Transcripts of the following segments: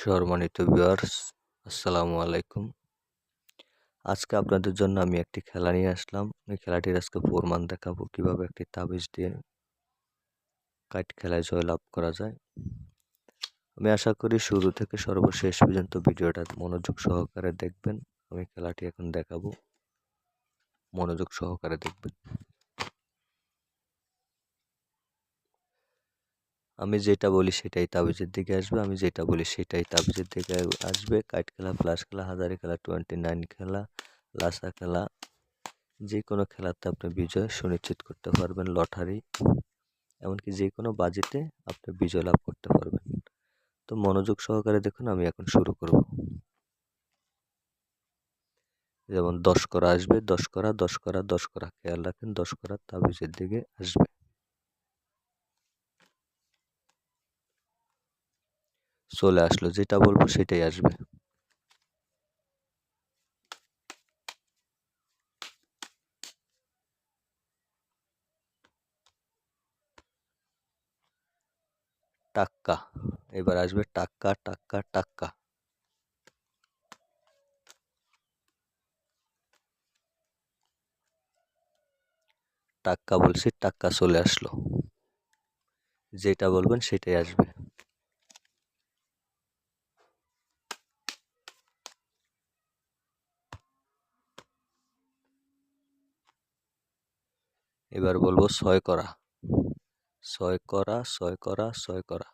সম্মানিত ভিউয়ার্স আসসালামু আলাইকুম। আজকে আপনাদের জন্য আমি একটি খেলা নিয়ে আসলাম। এই খেলাটির আজকে প্রমাণ দেখাবো কীভাবে একটি তাবিজ দিয়ে কাইট খেলায় জয়লাভ করা যায়। আমি আশা করি শুরু থেকে সর্বশেষ পর্যন্ত ভিডিওটা মনোযোগ সহকারে দেখবেন। আমি খেলাটি এখন দেখাবো। মনোযোগ সহকারে দেখবেন। আমি যেটা বলি সেটাই তাবিজের দিকে আসবে আমি যেটা বলি সেটাই তাবিজের দিকে আসবে। কাইট খেলা ফ্লাশ খেলা হাজারি খেলা টোয়েন্টি নাইন খেলা লাসা খেলা যে কোনো খেলাতে আপনি বিজয় সুনিশ্চিত করতে পারবেন লটারি এমনকি যে কোনো বাজেটে আপনি বিজয় লাভ করতে পারবেন। তো মনোযোগ সহকারে দেখুন আমি এখন শুরু করব। যেমন দশ করা আসবে দশ করা দশ করা দশ করা খেয়াল রাখেন দশ করা তাবিজের দিকে আসবে। চলে আসলো, যেটা বলব সেটাই আসবে। টাক্কা, এবার আসবে টাক্কা টাক্কা টাক্কা। টাক্কা বলছি, টাক্কা চলে আসলো। যেটা বলবেন সেটাই আসবে। এবার বলব ছয় করা। ছয় করা ছয় করা ছয় করা।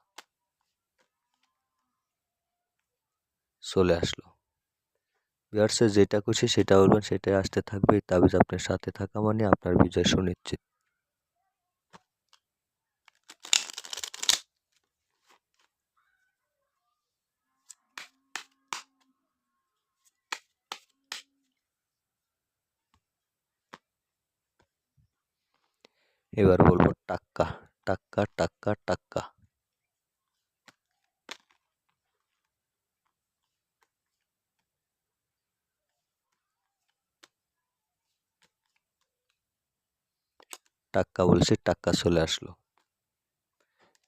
চলে আসলো। বিয়ার্সে যেটা খুশি সেটা বলবেন, সেটাই আসতে থাকবে। তাবিজ আপনার সাথে থাকা মানে আপনার বিজয় সুনিশ্চিত। এবার বলব টাক্কা টাক্কা টাক্কা টাক্কা। টাক্কা বলছি, টাক্কা চলে আসলো।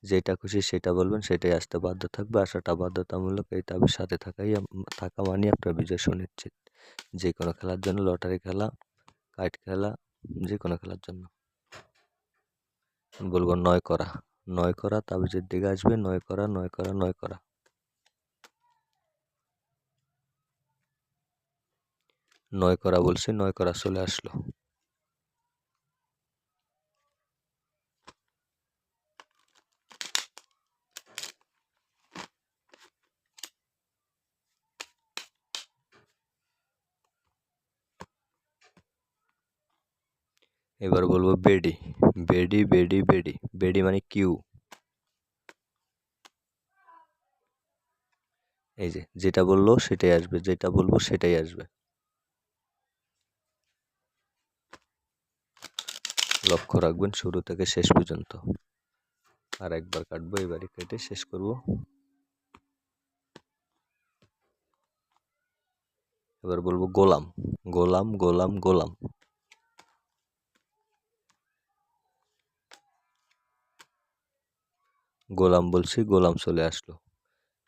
যেটা খুশি সেটা বলবেন, সেটাই আসতে বাধ্য থাকবে। আসাটা বাধ্যতামূলক, এই তাবির সাথে থাকাই থাকা মানে আপনার বিজয় সুনিশ্চিত। যে কোনো খেলার জন্য, লটারি খেলা, কাইট খেলা যে কোনো খেলার জন্য। বলব নয় করা। নয় করা তাবিজের দিকে আসবে, নয় করা নয় করা নয় করা। নয় করা বলছি, নয় করা চলে আসলো। এবার বলব বেডি। বেডি বেডি বেডি। বেডি মানে কিউ। এই যে, যেটা বলল সেটাই আসবে, যেটা বলব সেটাই আসবে। লক্ষ্য রাখবেন, শুরু থেকে শেষ পর্যন্ত। আর একবার কাটবো এবারে কেটে শেষ করব। এবার বলব গোলাম। গোলাম গোলাম গোলাম। গোলাম বলছি, গোলাম চলে আসলো।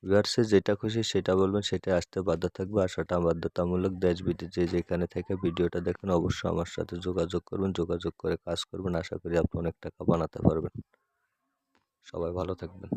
ভিউয়ার্সে যেটা খুশি সেটা বলবেন সেটা আসতে বাধ্য থাকবে। আসাটা বাধ্যতামূলক দেশ বিদেশে যেখানে থেকে ভিডিওটা দেখেন, অবশ্যই আমার সাথে যোগাযোগ করবেন, যোগাযোগ করে কাজ করবেন। আশা করি আপনি অনেক টাকা বানাতে পারবেন। সবাই ভালো থাকবেন।